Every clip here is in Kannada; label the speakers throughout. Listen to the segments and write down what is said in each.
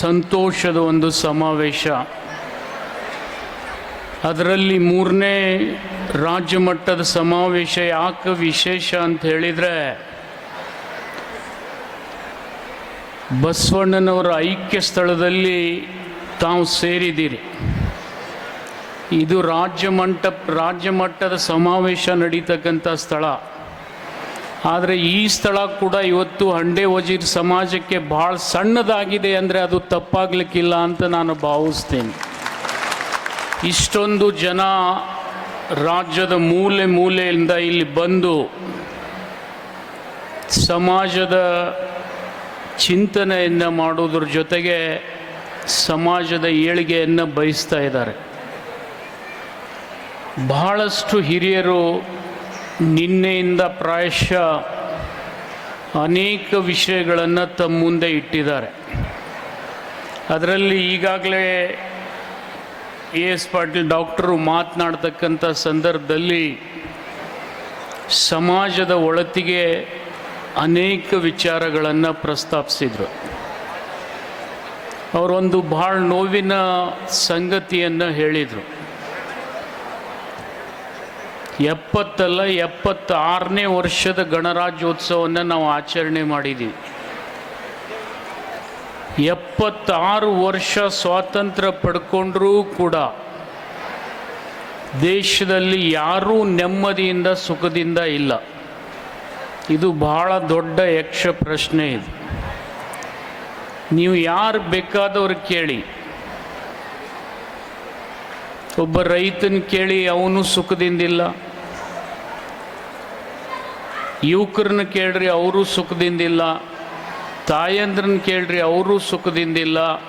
Speaker 1: ಸಂತೋಷದ ಒಂದು ಸಮಾವೇಶ. ಅದರಲ್ಲಿ ಮೂರನೇ ರಾಜ್ಯ ಮಟ್ಟದ ಸಮಾವೇಶ ಯಾಕೆ ವಿಶೇಷ ಅಂತ ಹೇಳಿದರೆ, ಬಸವಣ್ಣನವರ ಐಕ್ಯ ಸ್ಥಳದಲ್ಲಿ ತಾವು ಸೇರಿದ್ದೀರಿ. ಇದು ರಾಜ್ಯ ಮಂಟಪ, ರಾಜ್ಯ ಮಟ್ಟದ ಸಮಾವೇಶ ನಡೀತಕ್ಕಂಥ ಸ್ಥಳ. ಆದರೆ ಈ ಸ್ಥಳ ಕೂಡ ಇವತ್ತು ಹಂಡೆ ವಜೀರ್ ಸಮಾಜಕ್ಕೆ ಭಾಳ ಸಣ್ಣದಾಗಿದೆ ಅಂದರೆ ಅದು ತಪ್ಪಾಗಲಿಕ್ಕಿಲ್ಲ ಅಂತ ನಾನು ಭಾವಿಸ್ತೇನೆ. ಇಷ್ಟೊಂದು ಜನ ರಾಜ್ಯದ ಮೂಲೆ ಮೂಲೆಯಿಂದ ಇಲ್ಲಿ ಬಂದು ಸಮಾಜದ ಚಿಂತನೆಯನ್ನು ಮಾಡೋದ್ರ ಜೊತೆಗೆ ಸಮಾಜದ ಏಳಿಗೆಯನ್ನು ಬಯಸ್ತಾ ಇದ್ದಾರೆ. ಬಹಳಷ್ಟು ಹಿರಿಯರು ನಿನ್ನೆಯಿಂದ ಪ್ರಾಯಶಃ ಅನೇಕ ವಿಷಯಗಳನ್ನು ತಮ್ಮ ಮುಂದೆ ಇಟ್ಟಿದ್ದಾರೆ. ಅದರಲ್ಲಿ ಈಗಾಗಲೇ ಎ ಎಸ್ ಪಾಟೀಲ್ ಡಾಕ್ಟರು ಮಾತನಾಡ್ತಕ್ಕಂಥ ಸಂದರ್ಭದಲ್ಲಿ ಸಮಾಜದ ಒಳತಿಗೆ ಅನೇಕ ವಿಚಾರಗಳನ್ನು ಪ್ರಸ್ತಾಪಿಸಿದರು. ಅವರೊಂದು ಭಾಳ ನೋವಿನ ಸಂಗತಿಯನ್ನು ಹೇಳಿದರು. ಎಪ್ಪತ್ತಲ್ಲ ಎಪ್ಪತ್ತಾರನೇ ವರ್ಷದ ಗಣರಾಜ್ಯೋತ್ಸವವನ್ನು ನಾವು ಆಚರಣೆ ಮಾಡಿದ್ದೀವಿ ಎಪ್ಪತ್ತಾರು ವರ್ಷ ಸ್ವಾತಂತ್ರ್ಯ ಪಡ್ಕೊಂಡ್ರೂ ಕೂಡ ದೇಶದಲ್ಲಿ ಯಾರೂ ನೆಮ್ಮದಿಯಿಂದ ಸುಖದಿಂದ ಇಲ್ಲ. ಇದು ಬಹಳ ದೊಡ್ಡ ಯಕ್ಷ ಪ್ರಶ್ನೆ ಇದು. ನೀವು ಯಾರು ಬೇಕಾದವ್ರು ಕೇಳಿ. ಒಬ್ಬ ರೈತನ ಕೇಳಿ ಅವನು ಸುಖದಿಂದಿಲ್ಲ. ಯುವಕರನ್ನ ಕೇಳ್ರಿ, ಅವರು ಸುಖದಿಂದಿಲ್ಲ. ತಾಯಂದ್ರನ್ನ ಕೇಳ್ರಿ, ಅವರು ಸುಖದಿಂದಿಲ್ಲ.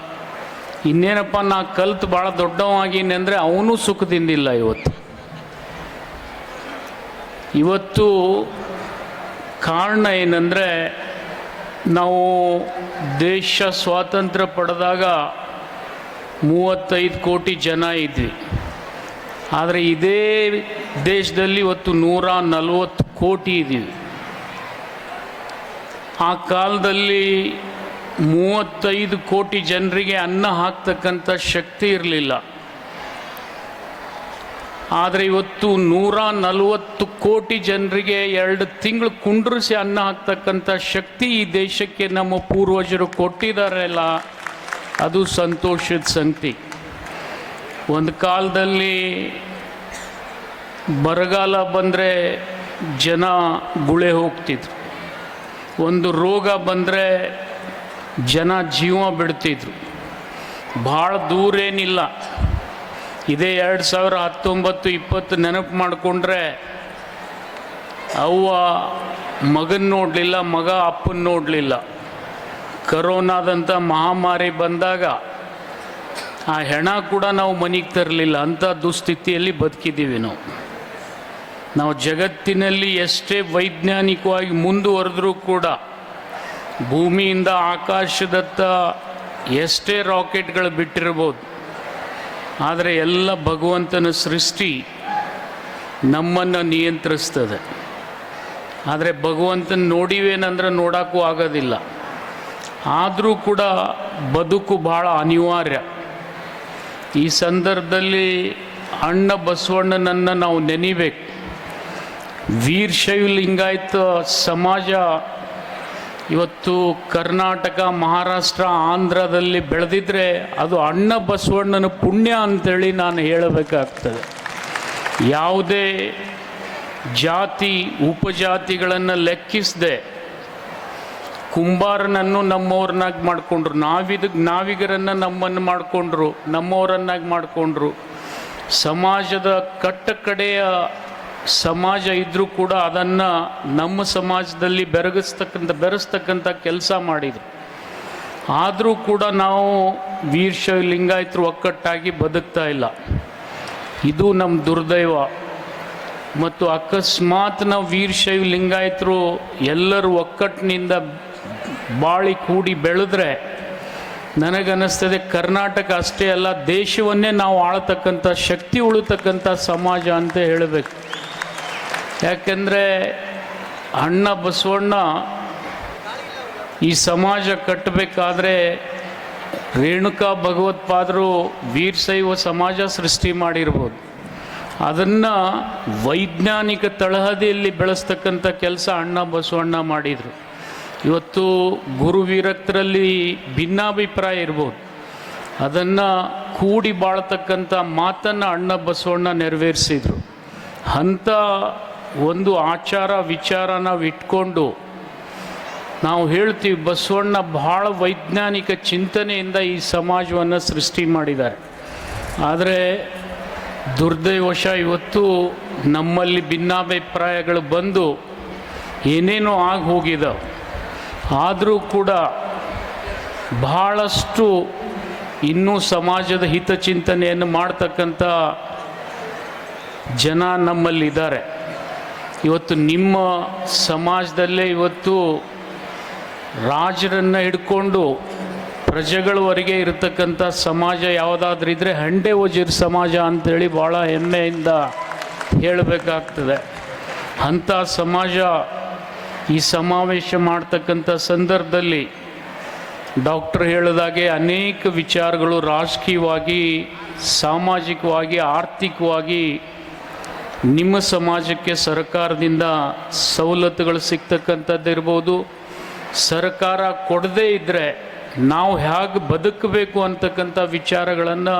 Speaker 1: ಇನ್ನೇನಪ್ಪ, ನಾ ಕಲ್ತು ಭಾಳ ದೊಡ್ಡವಾಗಿ ಅಂದರೆ ಅವನು ಸುಖದಿಂದಿಲ್ಲ ಇವತ್ತು. ಇವತ್ತು ಕಾರಣ ಏನಂದರೆ, ನಾವು ದೇಶ ಸ್ವಾತಂತ್ರ್ಯ ಪಡೆದಾಗ ಮೂವತ್ತೈದು ಕೋಟಿ ಜನ ಇದ್ವಿ. ಆದರೆ ಇದೇ ದೇಶದಲ್ಲಿ ಇವತ್ತು ನೂರ ನಲವತ್ತು ಕೋಟಿ ಇದ್ದೀವಿ. ಆ ಕಾಲದಲ್ಲಿ ಮೂವತ್ತೈದು ಕೋಟಿ ಜನರಿಗೆ ಅನ್ನ ಹಾಕ್ತಕ್ಕಂಥ ಶಕ್ತಿ ಇರಲಿಲ್ಲ. ಆದರೆ ಇವತ್ತು ನೂರ ನಲವತ್ತು ಕೋಟಿ ಜನರಿಗೆ ಎರಡು ತಿಂಗಳು ಕುಂಡ್ರಿಸಿ ಅನ್ನ ಹಾಕ್ತಕ್ಕಂಥ ಶಕ್ತಿ ಈ ದೇಶಕ್ಕೆ ನಮ್ಮ ಪೂರ್ವಜರು ಕೊಟ್ಟಿದ್ದಾರಲ್ಲ ಅದು ಸಂತೋಷದ ಸಂಗತಿ. ಒಂದು ಕಾಲದಲ್ಲಿ ಬರಗಾಲ ಬಂದರೆ ಜನ ಗುಳೆ ಹೋಗ್ತಿದ್ರು. ಒಂದು ರೋಗ ಬಂದರೆ ಜನ ಜೀವ ಬಿಡ್ತಿದ್ರು. ಭಾಳ ದೂರ ಏನಿಲ್ಲ. ಇದೇ ಎರಡು ಸಾವಿರ ಹತ್ತೊಂಬತ್ತು, ಇಪ್ಪತ್ತು ನೆನಪು ಮಾಡಿಕೊಂಡ್ರೆ ಅವ್ವ ಮಗನ ನೋಡಲಿಲ್ಲ, ಮಗ ಅಪ್ಪನ ನೋಡಲಿಲ್ಲ. ಕರೋನಾದಂಥ ಮಹಾಮಾರಿ ಬಂದಾಗ ಆ ಹೆಣ ಕೂಡ ನಾವು ಮನೆಗೆ ತರಲಿಲ್ಲ. ಅಂಥ ದುಸ್ಥಿತಿಯಲ್ಲಿ ಬದುಕಿದ್ದೀವಿ ನಾವು. ನಾವು ಜಗತ್ತಿನಲ್ಲಿ ಎಷ್ಟೇ ವೈಜ್ಞಾನಿಕವಾಗಿ ಮುಂದುವರೆದ್ರೂ ಕೂಡ ಭೂಮಿಯಿಂದ ಆಕಾಶದತ್ತ ಎಷ್ಟೇ ರಾಕೆಟ್ಗಳು ಬಿಟ್ಟಿರ್ಬೋದು, ಆದರೆ ಎಲ್ಲ ಭಗವಂತನ ಸೃಷ್ಟಿ ನಮ್ಮನ್ನು ನಿಯಂತ್ರಿಸ್ತದೆ. ಆದರೆ ಭಗವಂತನ ನೋಡಿವೇನಂದ್ರೆ ನೋಡೋಕ್ಕೂ ಆಗೋದಿಲ್ಲ. ಆದರೂ ಕೂಡ ಬದುಕು ಭಾಳ ಅನಿವಾರ್ಯ. ಈ ಸಂದರ್ಭದಲ್ಲಿ ಅಣ್ಣ ಬಸವಣ್ಣನನ್ನು ನಾವು ನೆನಿಬೇಕು. ವೀರಶೈವ ಲಿಂಗಾಯತ ಸಮಾಜ ಇವತ್ತು ಕರ್ನಾಟಕ, ಮಹಾರಾಷ್ಟ್ರ, ಆಂಧ್ರದಲ್ಲಿ ಬೆಳೆದಿದ್ರೆ ಅದು ಅಣ್ಣ ಬಸವಣ್ಣನ ಪುಣ್ಯ ಅಂತೇಳಿ ನಾನು ಹೇಳಬೇಕಾಗ್ತದೆ. ಯಾವುದೇ ಜಾತಿ, ಉಪಜಾತಿಗಳನ್ನು ಲೆಕ್ಕಿಸದೆ ಕುಂಬಾರನನ್ನು ನಮ್ಮವ್ರನ್ನಾಗಿ ಮಾಡಿಕೊಂಡ್ರು, ನಾವಿದ, ನಾವಿಗರನ್ನು ನಮ್ಮನ್ನು ಮಾಡಿಕೊಂಡ್ರು, ನಮ್ಮವರನ್ನಾಗಿ ಮಾಡಿಕೊಂಡ್ರು, ಸಮಾಜದ ಕಟ್ಟ ಕಡೆಯ ಸಮಾಜ ಇದ್ದರೂ ಕೂಡ ಅದನ್ನು ನಮ್ಮ ಸಮಾಜದಲ್ಲಿ ಬೆರಗಿಸ್ತಕ್ಕಂಥ, ಬೆರೆಸ್ತಕ್ಕಂಥ ಕೆಲಸ ಮಾಡಿದರು. ಆದರೂ ಕೂಡ ನಾವು ವೀರಶೈವ ಲಿಂಗಾಯತರು ಒಕ್ಕಟ್ಟಾಗಿ ಬದುಕ್ತಾ ಇಲ್ಲ. ಇದು ನಮ್ಮ ದುರ್ದೈವ. ಮತ್ತು ಅಕಸ್ಮಾತ್ ನಾವು ವೀರಶೈವ ಲಿಂಗಾಯತರು ಎಲ್ಲರೂ ಒಕ್ಕಟ್ಟಿನಿಂದ ಬಾಳಿ ಕೂಡಿ ಬೆಳೆದ್ರೆ ನನಗನ್ನಿಸ್ತದೆ ಕರ್ನಾಟಕ ಅಷ್ಟೇ ಅಲ್ಲ, ದೇಶವನ್ನೇ ನಾವು ಆಳತಕ್ಕಂಥ, ಶಕ್ತಿ ಉಳಿತಕ್ಕಂಥ ಸಮಾಜ ಅಂತ ಹೇಳಬೇಕು. ಯಾಕೆಂದರೆ ಅಣ್ಣ ಬಸವಣ್ಣ ಈ ಸಮಾಜ ಕಟ್ಟಬೇಕಾದ್ರೆ ರೇಣುಕಾ ಭಗವತ್ಪಾದರು ವೀರಶೈವ ಸಮಾಜ ಸೃಷ್ಟಿ ಮಾಡಿರ್ಬೋದು. ಅದನ್ನು ವೈಜ್ಞಾನಿಕ ತಳಹದಿಯಲ್ಲಿ ಬೆಳೆಸ್ತಕ್ಕಂಥ ಕೆಲಸ ಅಣ್ಣ ಬಸವಣ್ಣ ಮಾಡಿದರು. ಇವತ್ತು ಗುರು ವಿರಕ್ತರಲ್ಲಿ ಭಿನ್ನಾಭಿಪ್ರಾಯ ಇರ್ಬೋದು. ಅದನ್ನು ಕೂಡಿ ಬಾಳ್ತಕ್ಕಂಥ ಮಾತನ್ನು ಅಣ್ಣ ಬಸವಣ್ಣ ನೆರವೇರಿಸಿದರು. ಅಂಥ ಒಂದು ಆಚಾರ ವಿಚಾರ ನಾವು ಇಟ್ಕೊಂಡು ನಾವು ಹೇಳ್ತೀವಿ, ಬಸವಣ್ಣ ಬಹಳ ವೈಜ್ಞಾನಿಕ ಚಿಂತನೆಯಿಂದ ಈ ಸಮಾಜವನ್ನು ಸೃಷ್ಟಿ ಮಾಡಿದ್ದಾರೆ. ಆದರೆ ದುರ್ದೈವಶ ಇವತ್ತು ನಮ್ಮಲ್ಲಿ ಭಿನ್ನಾಭಿಪ್ರಾಯಗಳು ಬಂದು ಏನೇನೋ ಆಗಿ ಹೋಗಿದ್ದಾವೆ ಆದರೂ ಕೂಡ ಬಹಳಷ್ಟು ಇನ್ನೂ ಸಮಾಜದ ಹಿತಚಿಂತನೆಯನ್ನು ಮಾಡ್ತಕ್ಕಂಥ ಜನ ನಮ್ಮಲ್ಲಿದ್ದಾರೆ. ಇವತ್ತು ನಿಮ್ಮ ಸಮಾಜದಲ್ಲೇ ಇವತ್ತು ರಾಜರನ್ನು ಹಿಡ್ಕೊಂಡು ಪ್ರಜೆಗಳವರೆಗೆ ಇರತಕ್ಕಂಥ ಸಮಾಜ ಯಾವುದಾದ್ರೂ ಇದ್ದರೆ ಹಂಡೆ ವಜೀರ್ ಸಮಾಜ ಅಂತೇಳಿ ಭಾಳ ಹೆಮ್ಮೆಯಿಂದ ಹೇಳಬೇಕಾಗ್ತದೆ. ಅಂಥ ಸಮಾಜ ಈ ಸಮಾವೇಶ ಮಾಡ್ತಕ್ಕಂಥ ಸಂದರ್ಭದಲ್ಲಿ ಡಾಕ್ಟರ್ ಹೇಳಿದಾಗೆ ಅನೇಕ ವಿಚಾರಗಳು ರಾಜಕೀಯವಾಗಿ, ಸಾಮಾಜಿಕವಾಗಿ, ಆರ್ಥಿಕವಾಗಿ ನಿಮ್ಮ ಸಮಾಜಕ್ಕೆ ಸರ್ಕಾರದಿಂದ ಸವಲತ್ತುಗಳು ಸಿಗ್ತಕ್ಕಂಥದ್ದಿರ್ಬೋದು ಸರ್ಕಾರ ಕೊಡದೇ ಇದ್ದರೆ ನಾವು ಹೇಗೆ ಬದುಕಬೇಕು ಅಂತಕ್ಕಂಥ ವಿಚಾರಗಳನ್ನು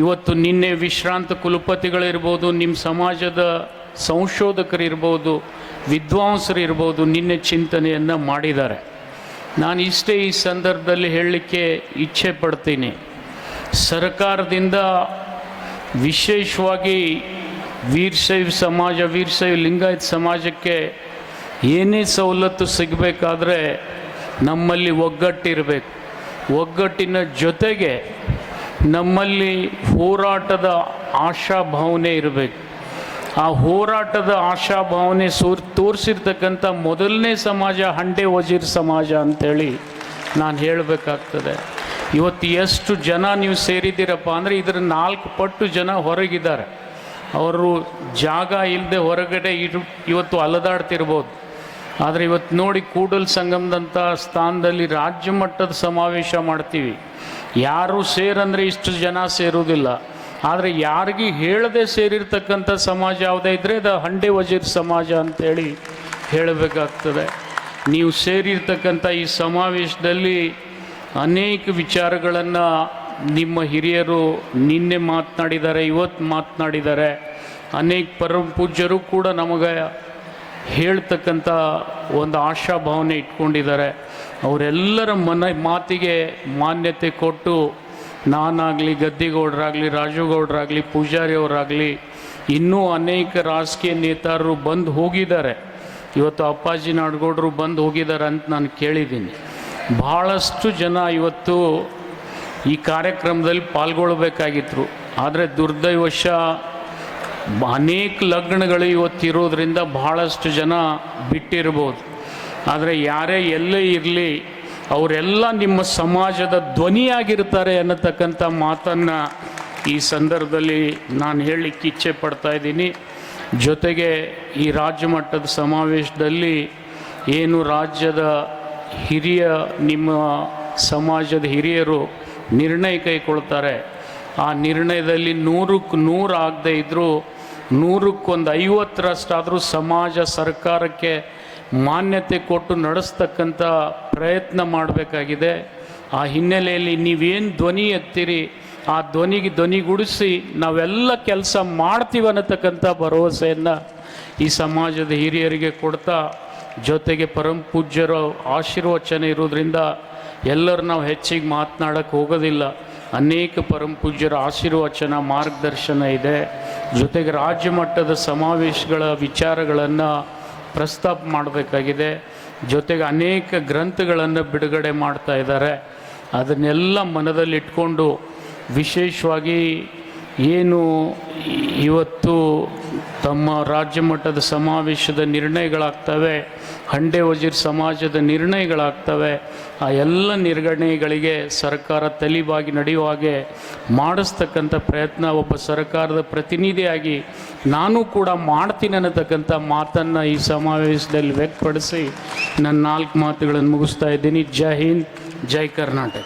Speaker 1: ಇವತ್ತು ನಿನ್ನೆ ವಿಶ್ರಾಂತ ಕುಲಪತಿಗಳಿರ್ಬೋದು, ನಿಮ್ಮ ಸಮಾಜದ ಸಂಶೋಧಕರಿರ್ಬೋದು ವಿದ್ವಾಂಸರು ಇರ್ಬೋದು ನಿನ್ನೆ ಚಿಂತನೆಯನ್ನು ಮಾಡಿದ್ದಾರೆ. ನಾನು ಇಷ್ಟೇ ಈ ಸಂದರ್ಭದಲ್ಲಿ ಹೇಳಲಿಕ್ಕೆ ಇಚ್ಛೆ ಪಡ್ತೀನಿ. ಸರ್ಕಾರದಿಂದ ವಿಶೇಷವಾಗಿ ವೀರಶೈವ ಸಮಾಜ ವೀರಶೈವ ಲಿಂಗಾಯತ್ ಸಮಾಜಕ್ಕೆ ಏನೇ ಸವಲತ್ತು ಸಿಗಬೇಕಾದ್ರೆ ನಮ್ಮಲ್ಲಿ ಒಗ್ಗಟ್ಟಿರಬೇಕು. ಒಗ್ಗಟ್ಟಿನ ಜೊತೆಗೆ ನಮ್ಮಲ್ಲಿ ಹೋರಾಟದ ಆಶಾಭಾವನೆ ಇರಬೇಕು. ಆ ಹೋರಾಟದ ಆಶಾಭಾವನೆ ಸೂರ್, ತೋರಿಸಿರ್ತಕ್ಕಂಥ ಮೊದಲನೇ ಸಮಾಜ ಹಂಡೆ ವಜೀರ್ ಸಮಾಜ ಅಂಥೇಳಿ ನಾನು ಹೇಳಬೇಕಾಗ್ತದೆ. ಇವತ್ತು ಎಷ್ಟು ಜನ ನೀವು ಸೇರಿದ್ದೀರಪ್ಪ ಅಂದರೆ ಇದರ ನಾಲ್ಕು ಪಟ್ಟು ಜನ ಹೊರಗಿದ್ದಾರೆ. ಅವರು ಜಾಗ ಇಲ್ಲದೆ ಹೊರಗಡೆ ಇರು ಇವತ್ತು ಅಲದಾಡ್ತಿರ್ಬೋದು. ಆದರೆ ಇವತ್ತು ನೋಡಿ ಕೂಡಲ್ ಸಂಗಮದಂಥ ಸ್ಥಾನದಲ್ಲಿ ರಾಜ್ಯ ಮಟ್ಟದ ಸಮಾವೇಶ ಮಾಡ್ತೀವಿ. ಯಾರು ಸೇರಂದರೆ ಇಷ್ಟು ಜನ ಸೇರುವುದಿಲ್ಲ. ಆದರೆ ಯಾರಿಗೆ ಹೇಳದೆ ಸೇರಿರ್ತಕ್ಕಂಥ ಸಮಾಜ ಯಾವುದೇ ಇದ್ದರೆ ಅದು ಹಂಡೆ ವಜೀರ್ ಸಮಾಜ ಅಂತೇಳಿ ಹೇಳಬೇಕಾಗ್ತದೆ. ನೀವು ಸೇರಿರ್ತಕ್ಕಂಥ ಈ ಸಮಾವೇಶದಲ್ಲಿ ಅನೇಕ ವಿಚಾರಗಳನ್ನು ನಿಮ್ಮ ಹಿರಿಯರು ನಿನ್ನೆ ಮಾತನಾಡಿದ್ದಾರೆ, ಇವತ್ತು ಮಾತನಾಡಿದ್ದಾರೆ. ಅನೇಕ ಪರಮ ಪೂಜ್ಯರು ಕೂಡ ನಮಗೆ ಹೇಳ್ತಕ್ಕಂಥ ಒಂದು ಆಶಾಭಾವನೆ ಇಟ್ಕೊಂಡಿದ್ದಾರೆ. ಅವರೆಲ್ಲರ ಮನ, ಮಾತಿಗೆ ಮಾನ್ಯತೆ ಕೊಟ್ಟು ನಾನಾಗಲಿ ಗದ್ದಿಗೌಡರಾಗಲಿ, ರಾಜುಗೌಡರಾಗಲಿ, ಪೂಜಾರಿಯವರಾಗಲಿ ಇನ್ನೂ ಅನೇಕ ರಾಜಕೀಯ ನೇತಾರರು ಬಂದು ಹೋಗಿದ್ದಾರೆ. ಇವತ್ತು ಅಪ್ಪಾಜಿ ನಾಡಗೌಡರು ಬಂದು ಹೋಗಿದ್ದಾರೆ ಅಂತ ನಾನು ಕೇಳಿದ್ದೀನಿ. ಭಾಳಷ್ಟು ಜನ ಇವತ್ತು ಈ ಕಾರ್ಯಕ್ರಮದಲ್ಲಿ ಪಾಲ್ಗೊಳ್ಬೇಕಾಗಿತ್ತು ಆದರೆ ದುರ್ದೈವಶ ಅನೇಕ ಲಗ್ನಗಳು ಇವತ್ತಿರೋದ್ರಿಂದ ಬಹಳಷ್ಟು ಜನ ಬಿಟ್ಟಿರ್ಬೋದು. ಆದರೆ ಯಾರೇ ಎಲ್ಲೇ ಇರಲಿ, ಅವರೆಲ್ಲ ನಿಮ್ಮ ಸಮಾಜದ ಧ್ವನಿಯಾಗಿರ್ತಾರೆ ಅನ್ನತಕ್ಕಂಥ ಮಾತನ್ನು ಈ ಸಂದರ್ಭದಲ್ಲಿ ನಾನು ಹೇಳಲಿಕ್ಕೆ ಇಚ್ಛೆ ಪಡ್ತಾ ಇದ್ದೀನಿ. ಜೊತೆಗೆ ಈ ರಾಜ್ಯ ಮಟ್ಟದ ಸಮಾವೇಶದಲ್ಲಿ ಏನು ರಾಜ್ಯದ ಹಿರಿಯ, ನಿಮ್ಮ ಸಮಾಜದ ಹಿರಿಯರು ನಿರ್ಣಯ ಕೈಗೊಳ್ತಾರೆ ಆ ನಿರ್ಣಯದಲ್ಲಿ ನೂರಕ್ಕೆ ನೂರು ಆಗದೆ ಇದ್ದರೂ ನೂರಕ್ಕೊಂದು ಐವತ್ತರಷ್ಟಾದರೂ ಸಮಾಜ ಸರ್ಕಾರಕ್ಕೆ ಮಾನ್ಯತೆ ಕೊಟ್ಟು ನಡೆಸ್ತಕ್ಕಂಥ ಪ್ರಯತ್ನ ಮಾಡಬೇಕಾಗಿದೆ. ಆ ಹಿನ್ನೆಲೆಯಲ್ಲಿ ನೀವೇನು ಧ್ವನಿ ಎತ್ತೀರಿ, ಆ ಧ್ವನಿಗೆ ಧ್ವನಿಗೂಡಿಸಿ ನಾವೆಲ್ಲ ಕೆಲಸ ಮಾಡ್ತೀವಿ ಅನ್ನತಕ್ಕಂಥ ಭರವಸೆಯನ್ನು ಈ ಸಮಾಜದ ಹಿರಿಯರಿಗೆ ಕೊಡ್ತಾ, ಜೊತೆಗೆ ಪರಂ ಪೂಜ್ಯರ ಆಶೀರ್ವಚನ ಇರೋದ್ರಿಂದ ಎಲ್ಲರೂ ನಾವು ಹೆಚ್ಚಿಗೆ ಮಾತನಾಡೋಕ್ಕೆ ಹೋಗೋದಿಲ್ಲ. ಅನೇಕ ಪರಮಪೂಜ್ಯರ ಆಶೀರ್ವಚನ, ಮಾರ್ಗದರ್ಶನ ಇದೆ. ಜೊತೆಗೆ ರಾಜ್ಯ ಮಟ್ಟದ ಸಮಾವೇಶಗಳ ವಿಚಾರಗಳನ್ನು ಪ್ರಸ್ತಾಪ ಮಾಡಬೇಕಾಗಿದೆ. ಜೊತೆಗೆ ಅನೇಕ ಗ್ರಂಥಗಳನ್ನು ಬಿಡುಗಡೆ ಮಾಡ್ತಾ ಇದ್ದಾರೆ. ಅದನ್ನೆಲ್ಲ ಮನದಲ್ಲಿಟ್ಕೊಂಡು ವಿಶೇಷವಾಗಿ ಏನು ಇವತ್ತು ತಮ್ಮ ರಾಜ್ಯ ಮಟ್ಟದ ಸಮಾವೇಶದ ನಿರ್ಣಯಗಳಾಗ್ತವೆ, ಹಂಡೆ ವಜೀರ್ ಸಮಾಜದ ನಿರ್ಣಯಗಳಾಗ್ತವೆ, ಆ ಎಲ್ಲ ನಿರ್ಣಯಗಳಿಗೆ ಸರ್ಕಾರ ತಲಿಬಾಗಿ ನಡೆಯುವ ಹಾಗೆ ಮಾಡಿಸ್ತಕ್ಕಂಥ ಪ್ರಯತ್ನ ಒಬ್ಬ ಸರ್ಕಾರದ ಪ್ರತಿನಿಧಿಯಾಗಿ ನಾನು ಕೂಡ ಮಾಡ್ತೀನಿ ಅನ್ನತಕ್ಕಂಥ ಮಾತನ್ನು ಈ ಸಮಾವೇಶದಲ್ಲಿ ವ್ಯಕ್ತಪಡಿಸಿ ನನ್ನ ನಾಲ್ಕು ಮಾತುಗಳನ್ನು ಮುಗಿಸ್ತಾ ಇದ್ದೀನಿ. ಜೈ ಹಿಂದ್, ಜೈ ಕರ್ನಾಟಕ.